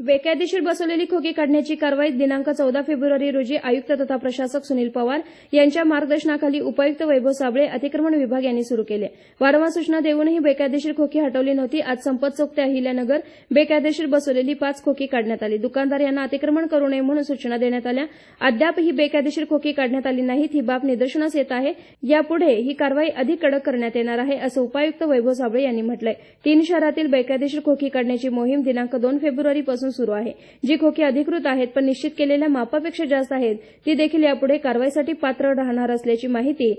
बेकायदेशीर बसवलेली खोकी काढण्याची कारवाई दिनांक चौदा फेब्रुवारी रोजी आयुक्त तथा प्रशासक सुनील पवार यांच्या मार्गदर्शनाखाली उपायुक्त वैभव साबळे अतिक्रमण विभाग यांनी सुरू केले. वारंवार सूचना देऊनही बेकायदेशीर खोकी हटवली नव्हती. आज संपत चौक ते अहिल्यानगर बेकायदेशीर बसवलेली पाच खोकी काढण्यात आली. दुकानदार यांना अतिक्रमण करू नये म्हणून सूचना देण्यात आल्या. अद्याप ही बेकायदेशीर खोकी काढण्यात आली नाहीत. ही बाब निदर्शनास येत आहे. यापुढे ही कारवाई अधिक कडक करण्यात येणार आहे असं उपायुक्त वैभव साबळे यांनी म्हटलंय. तीन शहरातील बेकायदेशीर खोकी काढण्याची मोहीम दिनांक दोन फेब्रुवारीपासून सुरू आहे. जी खोकी अधिकृत आहेत पण निश्चित केलेल्या मापापेक्षा जास्त आहेत ती देखील यापुढे कारवाईसाठी पात्र राहणार असल्याची माहिती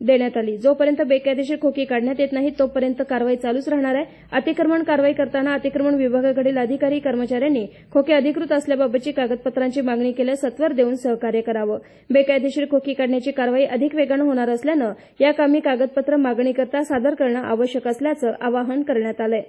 देण्यात आली. जोपर्यंत बेकायदेशीर खोकी काढण्यात येत नाही तोपर्यंत कारवाई चालूच राहणार आहे. अतिक्रमण कारवाई करताना अतिक्रमण विभागाकडील अधिकारी कर्मचाऱ्यांनी खोके अधिकृत असल्याबाबतची कागदपत्रांची मागणी केल्यास सत्वर देऊन सहकार्य करावं. बेकायदेशीर खोकी काढण्याची कारवाई अधिक वेगानं होणार असल्यानं या कामी कागदपत्र मागणीकरता सादर करणं आवश्यक असल्याचं आवाहन करण्यात आलंय.